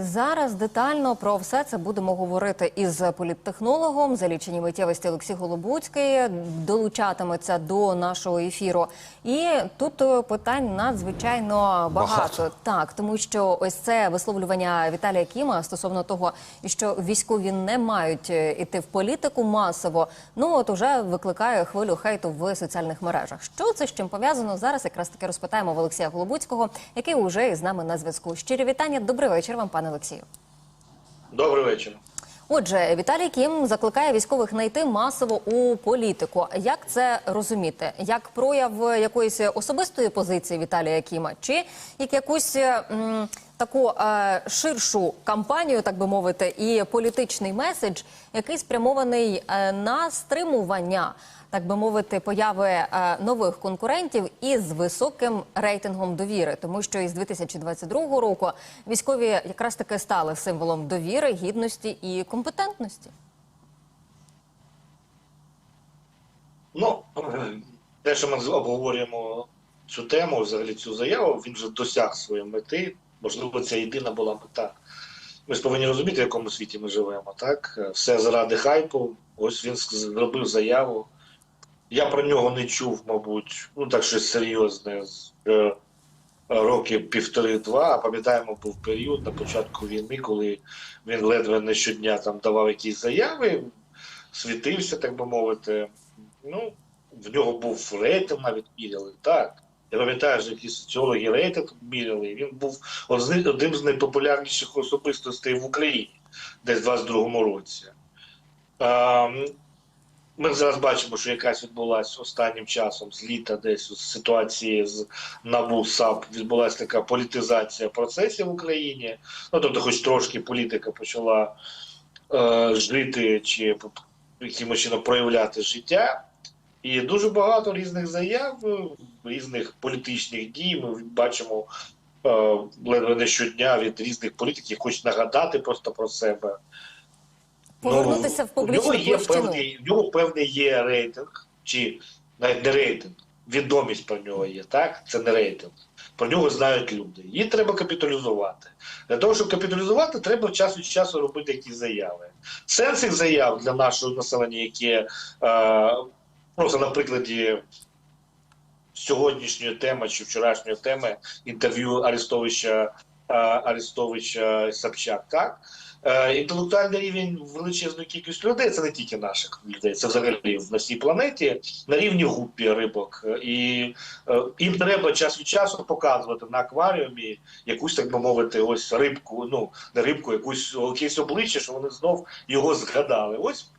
Зараз детально про все це будемо говорити із політтехнологом за лічені миттєвості Олексій Голобуцький долучатиметься до нашого ефіру. І тут е, питань надзвичайно багато. Багато. Так, тому що ось це висловлювання Віталія Кіма стосовно того, що військові не мають е, іти в політику масово. Ну от уже викликає хвилю хейту в соціальних мережах. Що це з чим пов'язано? Зараз якраз таки розпитаємо в Олексія Голобуцького, який уже із нами на зв'язку. Щирі вітання. Добрий вечір вам, пане Олексію. Добрий вечір. Отже, Віталій Кім закликає військових не йти масово у політику. Як це розуміти? Як прояв якоїсь особистої позиції Віталія Кіма, чи як якусь м, таку е, ширшу кампанію, так би мовити, і політичний меседж, який спрямований е, на стримування, так би мовити, появи е, нових конкурентів із високим рейтингом довіри, тому що із 2022 року військові якраз таки стали символом довіри, гідності і компетентності. Ну, те, що ми обговорюємо цю тему, взагалі цю заяву, він вже досяг своєї мети. Можливо, це єдина була мета. Ми ж повинні розуміти, в якому світі ми живемо, так? Все заради хайпу. Ось він зробив заяву. Я про нього не чув, мабуть, ну так щось серйозне е, років півтори-два. А пам'ятаємо, був період на початку війни, коли він ледве не щодня там давав якісь заяви, світився, так би мовити. Ну, в нього був рейтинг навіть міряли, так. Я пам'ятаю, що якісь соціологи рейтинг міряли. Він був одним з найпопулярніших особистостей в Україні десь в 22-му році. Ми зараз бачимо, що якась відбулася останнім часом з літа, десь з ситуації з НАБУ САП відбулася така політизація процесів в Україні. Ну тобто, хоч трошки політика почала е, жити чи якимось чином проявляти життя. І дуже багато різних заяв, е, різних політичних дій. Ми бачимо е, ледве не щодня від різних політиків, хочуть нагадати просто про себе. Повернутися в публічну Ну, в нього певний, в нього певний є рейтинг, чи навіть не рейтинг, відомість про нього є, так? Це не рейтинг. Про нього знають люди. Її треба капіталізувати. Для того, щоб капіталізувати, треба час від часу робити якісь заяви. Сенс цих заяв для нашого населення, яке е, просто на прикладі сьогоднішньої теми чи вчорашньої теми інтерв'ю Арестовича, Арестовича Собчак, так? Е, інтелектуальний рівень величезної кількості людей це не тільки наших людей, це взагалі на всій планеті на рівні гуппі рибок. І е, їм треба час від часу показувати на акваріумі якусь, так би мовити, ось рибку, ну не рибку, якусь якесь обличчя, що вони знов його згадали. Ось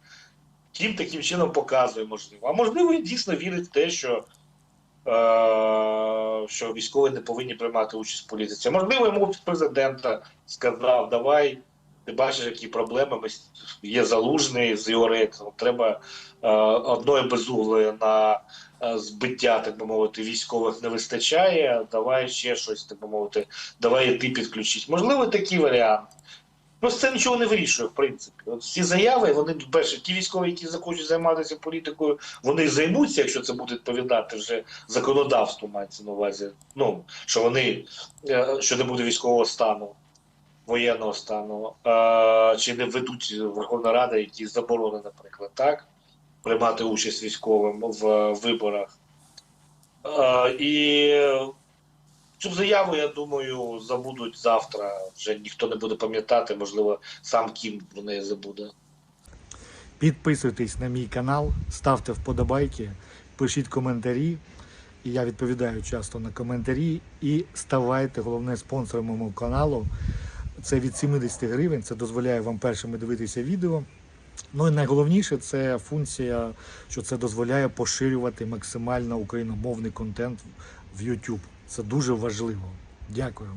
Кім таким чином показує, можливо. А можливо, він дійсно вірить в те, що, е, що військові не повинні приймати участь в політиці. Можливо, йому президента сказав, давай. Ти бачиш, які проблеми Ми є залужний з його рейтингом. Треба е, одної безуглої на е, збиття, так би мовити, військових не вистачає. Давай ще щось, так би мовити, давай і ти підключить. Можливо, такий варіант. Просто це нічого не вирішує, в принципі. От всі заяви, вони перше, ті військові, які захочуть займатися політикою, вони займуться, якщо це буде відповідати вже законодавству, мається на увазі. Ну що вони е, що не буде військового стану, воєнного стану, е, чи не ведуть Верховна Рада якісь заборони, наприклад, так приймати участь військовим в виборах. Е, і Цю заяву, я думаю, забудуть завтра. Вже ніхто не буде пам'ятати, можливо, сам Кім про неї забуде. Підписуйтесь на мій канал, ставте вподобайки, пишіть коментарі. Я відповідаю часто на коментарі. І ставайте головне спонсором мого каналу. Це від 70 гривень. Це дозволяє вам першими дивитися відео. Ну і найголовніше це функція, що це дозволяє поширювати максимально україномовний контент в YouTube. Це дуже важливо. Дякую.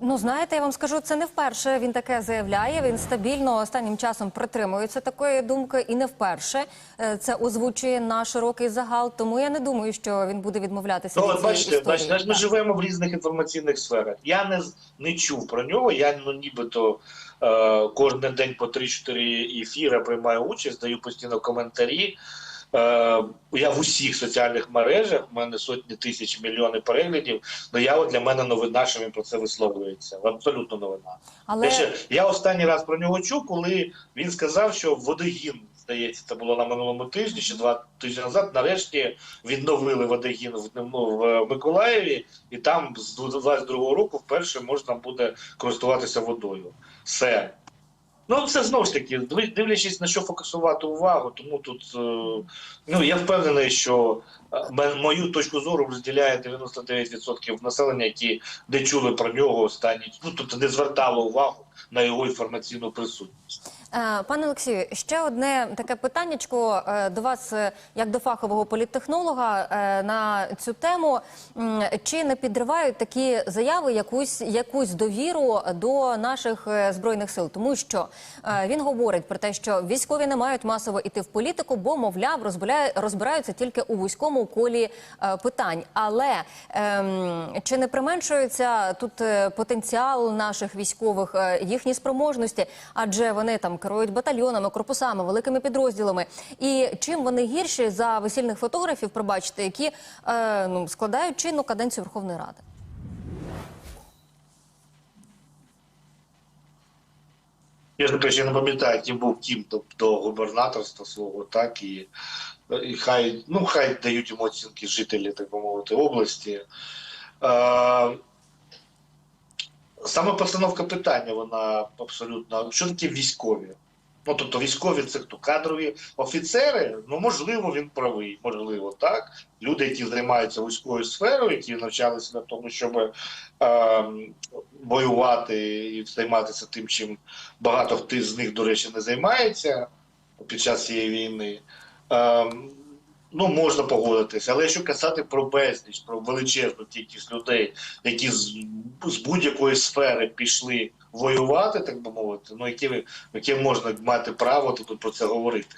Ну, знаєте, я вам скажу, це не вперше він таке заявляє. Він стабільно останнім часом притримується такої думки, і не вперше е, це озвучує на широкий загал. Тому я не думаю, що він буде відмовлятися Ну, від цієї бачите, історії. бачите, ми живемо в різних інформаційних сферах. Я не, з- не чув про нього. Я ну, нібито е, кожен день по 3-4 ефіри приймаю участь, даю постійно коментарі. Е, я в усіх соціальних мережах, в мене сотні тисяч мільйони переглядів. Ну я от для мене новина, що він про це висловлюється. Абсолютно новина. Але Я, ще, я останній раз про нього чув, коли він сказав, що водогін, здається, це було на минулому тижні, чи два тижні назад, нарешті відновили водогін в, ну, в Миколаєві, і там з 22 року вперше можна буде користуватися водою. Все. Ну, це знову ж таки, див- дивлячись на що фокусувати увагу, тому тут е, ну я впевнений, що е, мою точку зору розділяє 99% населення, які не чули про нього останні, ну тобто не звертало увагу на його інформаційну присутність. Е, Пане Олексію, ще одне таке питаннячко е, до вас, е, як до фахового політтехнолога, на цю тему. Чи не підривають такі заяви якусь, якусь довіру до наших збройних сил? Тому що він говорить про те, що військові не мають масово іти в політику, бо, мовляв, розбираються тільки у вузькому колі питань. Але ем, чи не применшується тут потенціал наших військових, їхні спроможності, адже вони там керують батальйонами, корпусами, великими підрозділами. І чим вони гірші за весільних фотографів, пробачте, які е, ну, складають чинну каденцію Верховної Ради? Я ж наприклад, ще не пам'ятаю, яким був Кім до, до губернаторства свого, так і, і хай, ну, хай дають йому оцінки жителі, так би мовити, області. Е, саме постановка питання, вона абсолютно. Що таке військові? Ну, тобто військові це хто кадрові офіцери, ну можливо, він правий, можливо, так. Люди, які займаються військовою сферою, які навчалися на тому, щоб е, воювати і займатися тим, чим багато хто з них, до речі, не займається під час цієї війни. Е, ну, можна погодитися, але якщо казати про безліч, про величезну кількість людей, які з, з будь-якої сфери пішли воювати, так би мовити, ну яке можна мати право тут про це говорити.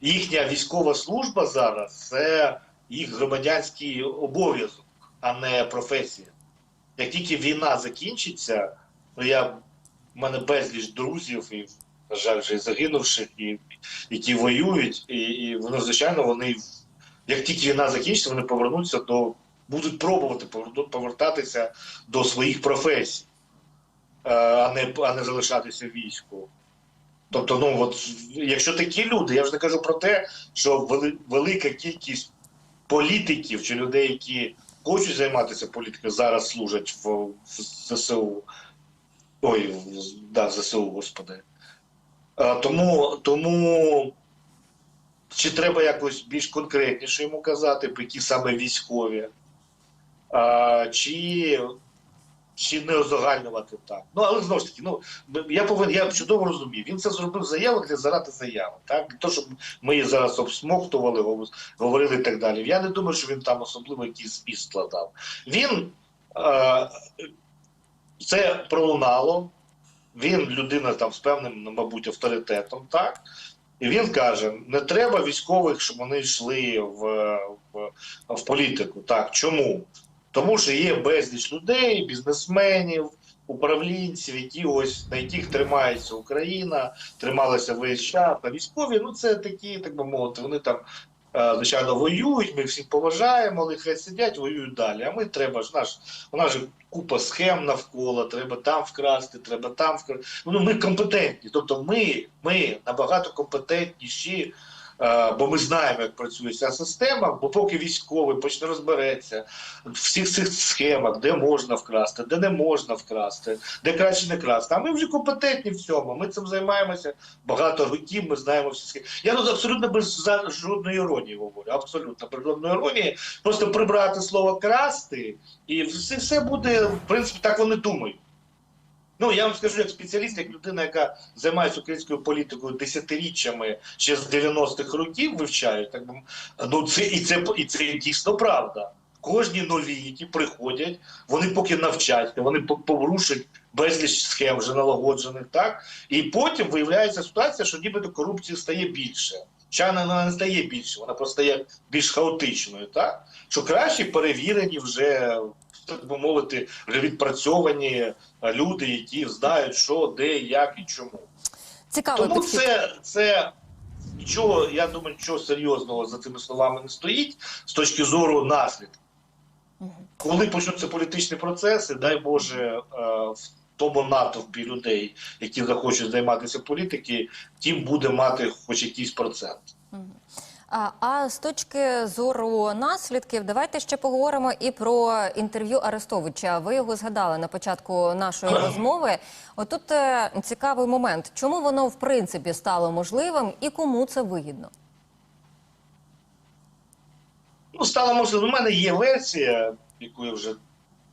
Їхня військова служба зараз це їх громадянський обов'язок, а не професія. Як тільки війна закінчиться, ну я в мене безліч друзів і, на жаль, вже і загинувших, і, які воюють, і, і вони, звичайно, вони як тільки війна закінчиться, вони повернуться до будуть пробувати повертатися до своїх професій, е, а не, а не залишатися в війську. Тобто, ну от якщо такі люди, я вже не кажу про те, що вели, велика кількість політиків чи людей, які хочуть займатися політикою, зараз служать в, в ЗСУ. Ой, да, ЗСУ, господи. Е, тому, тому чи треба якось більш конкретніше йому казати, про які саме військові, а, чи, чи не озагальнювати так. Ну, але знову ж таки, ну, я повинен, я чудово розумію. Він це зробив заяву для заради заяви. Так? Для того, щоб ми її зараз обсмоктували, говорили і так далі. Я не думаю, що він там особливо якийсь зміст складав. Він е, це пролунало. Він людина там з певним, ну, мабуть, авторитетом, так? І він каже: не треба військових, щоб вони йшли в, в, в політику. Так, чому? Тому що є безліч людей, бізнесменів, управлінців, які ось на яких тримається Україна, трималася весь час. А військові, ну це такі, так би мовити, вони там. Е, Звичайно, воюють, ми всіх поважаємо, але хай сидять, воюють далі. А ми треба ж наш, у нас же купа схем навколо, треба там вкрасти, треба там вкрасти. Ну ми компетентні. Тобто ми, ми набагато компетентніші, бо ми знаємо, як працює ця система. Бо поки військовий почне розбереться в всіх цих схемах, де можна вкрасти, де не можна вкрасти, де краще не красти. А ми вже компетентні в цьому. Ми цим займаємося багато років. Ми знаємо всі схеми. Я тут абсолютно без жодної іронії говорю. Абсолютно без жодної іронії. Просто прибрати слово красти, і все, все буде, в принципі, так вони думають. Ну, я вам скажу, як спеціаліст, як людина, яка займається українською політикою десятиріччями ще з 90-х років вивчаю, так ну це і це і це дійсно правда. Кожні нові, які приходять, вони поки навчаться, вони по- порушать безліч схем вже налагоджених, так і потім виявляється ситуація, що нібито корупції стає більше. Ча вона не стає більше, вона просто стає більш хаотичною, так що краще перевірені вже так би мовити, вже відпрацьовані е, люди, які знають, що, де, як і чому. Цікавий Тому підхід. це, це нічого, я думаю, нічого серйозного за цими словами не стоїть з точки зору наслідків. Коли почнуться політичні процеси, дай Боже, е, в тому натовпі людей, які захочуть займатися політики, тим буде мати хоч якийсь процент. А, з точки зору наслідків, давайте ще поговоримо і про інтерв'ю Арестовича. Ви його згадали на початку нашої розмови. Отут е, цікавий момент, чому воно в принципі стало можливим і кому це вигідно? Ну, стало можливо. У мене є версія, яку я вже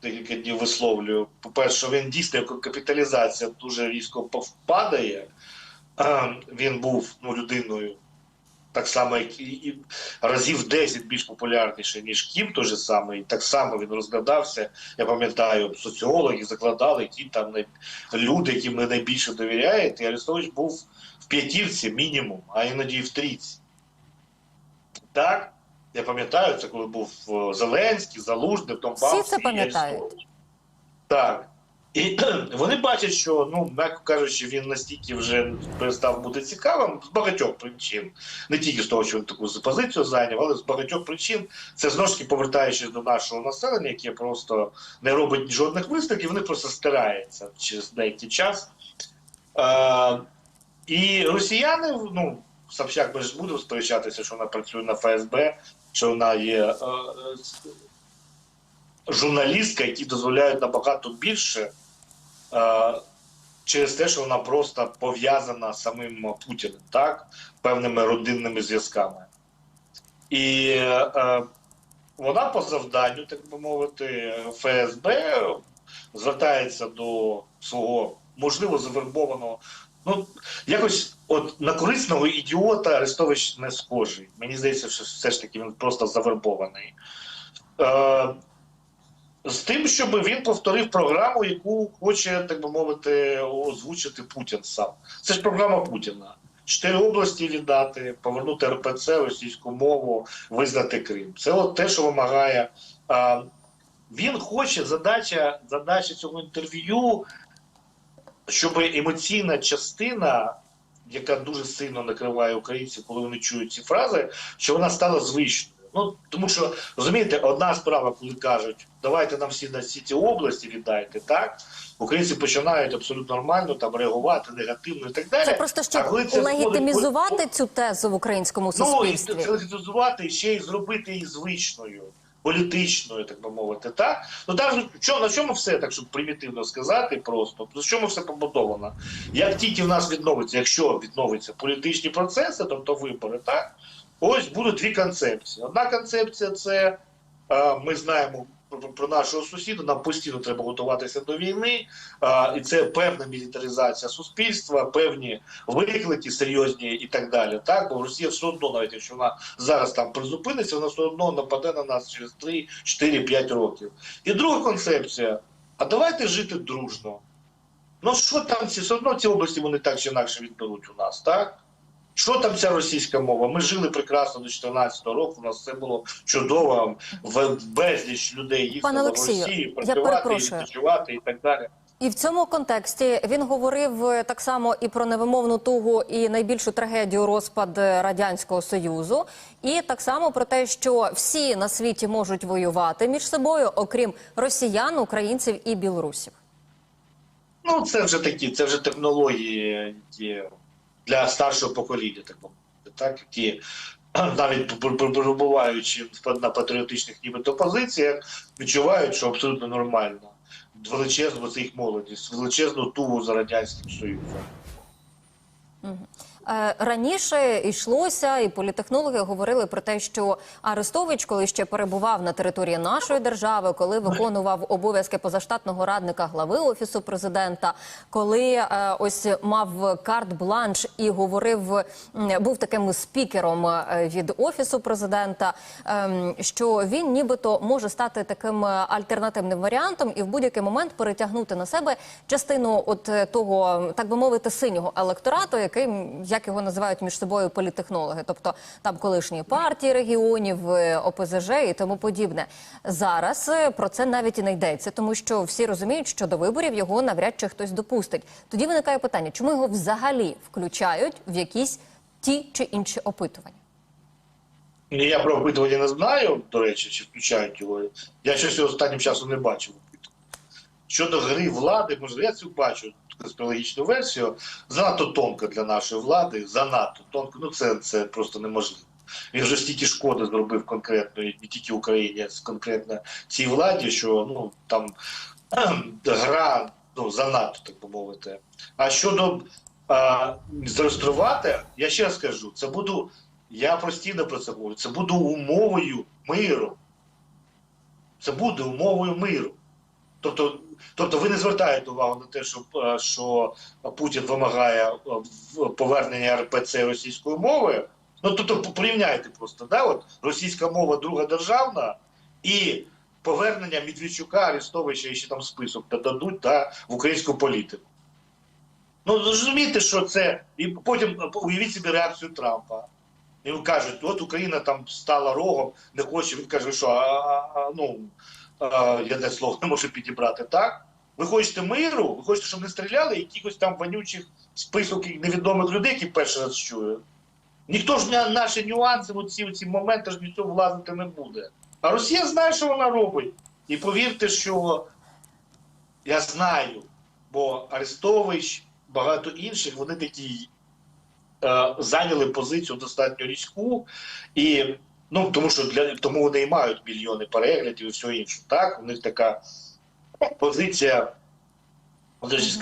декілька днів висловлюю. По-перше, він дійсно як капіталізація дуже різко повпадає. Він був ну, людиною так само, як і, і разів 10 більш популярніше, ніж Кім той же самий. Так само він розглядався. Я пам'ятаю, соціологи закладали ті там люди, яким ви найбільше довіряєте. І Арестович був в п'ятірці мінімум, а іноді і в трійці. Так, я пам'ятаю, це коли був е, Зеленський, Залужний, Донбас. Всі це пам'ятають. Так. І вони бачать, що, ну, м'яко кажучи, він настільки вже перестав бути цікавим з багатьох причин. Не тільки з того, що він таку позицію зайняв, але з багатьох причин. Це знову ж таки повертаючись до нашого населення, яке просто не робить жодних висновків, вони просто стираються через деякий час. Е, і росіяни, ну, Собчак, ми ж будемо сперечатися, що вона працює на ФСБ, що вона є е, журналістка, які дозволяють набагато більше е, через те, що вона просто пов'язана з самим Путіним, так, певними родинними зв'язками. І е, вона по завданню, так би мовити, ФСБ звертається до свого можливо завербованого. Ну, якось от на корисного ідіота Арестович не схожий. Мені здається, що все ж таки він просто завербований. Е, з тим, щоб він повторив програму, яку хоче, так би мовити, озвучити Путін сам. Це ж програма Путіна. Чотири області віддати, повернути РПЦ, російську мову, визнати Крим. Це от те, що вимагає. А, він хоче, задача, задача цього інтерв'ю, щоб емоційна частина, яка дуже сильно накриває українців, коли вони чують ці фрази, що вона стала звичною. Ну тому що розумієте, одна справа, коли кажуть, давайте нам всі на всі ці області віддайте, так українці починають абсолютно нормально там реагувати негативно і так далі. Це просто щоб це легітимізувати цю тезу в українському Ну і суспільстві. легітимізувати і ще й зробити її звичною, політичною, так би мовити. Так ну так на чому все так, щоб примітивно сказати, просто на чому все побудовано? Як тільки в нас відновиться, якщо відновиться політичні процеси, тобто вибори, так ось будуть дві концепції. Одна концепція це е, ми знаємо. Про, нашого сусіда нам постійно треба готуватися до війни, а, і це певна мілітаризація суспільства, певні виклики серйозні і так далі. Так, бо Росія все одно, навіть якщо вона зараз там призупиниться, вона все одно нападе на нас через 3, 4, 5 років. І друга концепція: а давайте жити дружно. Ну що там ці все одно ці області вони так чи інакше відберуть у нас, так? Що там ця російська мова? Ми жили прекрасно до 2014 року. У нас все було чудово. В безліч людей їхали Пане в Олексію, Росії я працювати, перепрошую. відпочивати і так далі. І в цьому контексті він говорив е, так само і про невимовну тугу, і найбільшу трагедію розпад е, радянського союзу, і так само про те, що всі на світі можуть воювати між собою, окрім росіян, українців і білорусів. Ну, це вже такі, це вже технології які для старшого покоління, так так, які навіть пер- пер- перебуваючи на патріотичних нібито позиціях, відчувають, що абсолютно нормально. Величезну це їх молодість, величезну тугу за радянським союзом. Е, Раніше йшлося, і політехнологи говорили про те, що Арестович, коли ще перебував на території нашої держави, коли виконував обов'язки позаштатного радника глави офісу президента, коли е, ось мав карт-бланш і говорив, був таким спікером е, від офісу президента, ем, що він нібито може стати таким альтернативним варіантом і в будь-який момент перетягнути на себе частину от того, так би мовити, синього електорату, який м, як його називають між собою політехнологи, тобто там колишні партії регіонів, е, ОПЗЖ і тому подібне. Зараз е, про це навіть і не йдеться, тому що всі розуміють, що до виборів його навряд чи хтось допустить. Тоді виникає питання, чому його взагалі включають в якісь ті чи інші опитування? Я про опитування не знаю, до речі, чи включають його. Я щось останнім часом не бачив. Щодо гри влади, можливо, я цю бачу конспірологічну версію. Занадто тонко для нашої влади, занадто тонко. Ну це, це просто неможливо. Він вже стільки шкоди зробив конкретно, не тільки Україні, а конкретно цій владі, що ну там гра ну, занадто, так би мовити. А щодо а, зареєструвати, я ще раз кажу, це буду. Я постійно про це говорю. Це буде умовою миру. Це буде умовою миру. Тобто, тобто ви не звертаєте увагу на те, що, е, що Путін вимагає е, повернення РПЦ російської мови. Ну тобто порівняйте просто, да? От російська мова друга державна і повернення Медведчука, Арестовича і ще там список додадуть да, в українську політику. Ну розумієте, що це. І потім е, уявіть собі реакцію Трампа. І кажуть, от Україна там стала рогом, не хоче. Він каже, що а, а, ну я те слово не можу підібрати. Так? Ви хочете миру, ви хочете, щоб не стріляли якихось там вонючих список невідомих людей, які перший раз чую. Ніхто ж на наші нюанси, оці, ці моменти ж нічого влазити не буде. А Росія знає, що вона робить. І повірте, що я знаю, бо Арестович, багато інших, вони такі е, зайняли позицію достатньо різку, і ну тому що для тому вони і мають мільйони переглядів і все інше. Так, у них така позиція.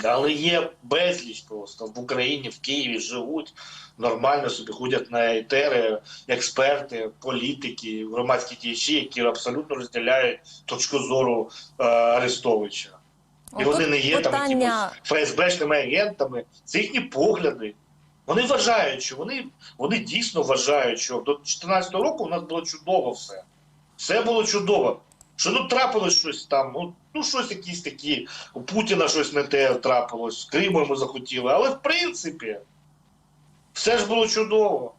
Але є безліч просто в Україні, в Києві живуть нормально собі ходять на етери, експерти, політики, громадські діячі, які абсолютно розділяють точку зору е, Арестовича. І Отут вони не є там питання- якимось ФСБшними агентами. Це їхні погляди. Вони вважають, що вони, вони дійсно вважають, що до 2014 року у нас було чудово все. Все було чудово. Що ну трапилось щось там, ну, ну щось якісь такі, у Путіна щось не те трапилось, Криму йому захотіли. Але в принципі, все ж було чудово.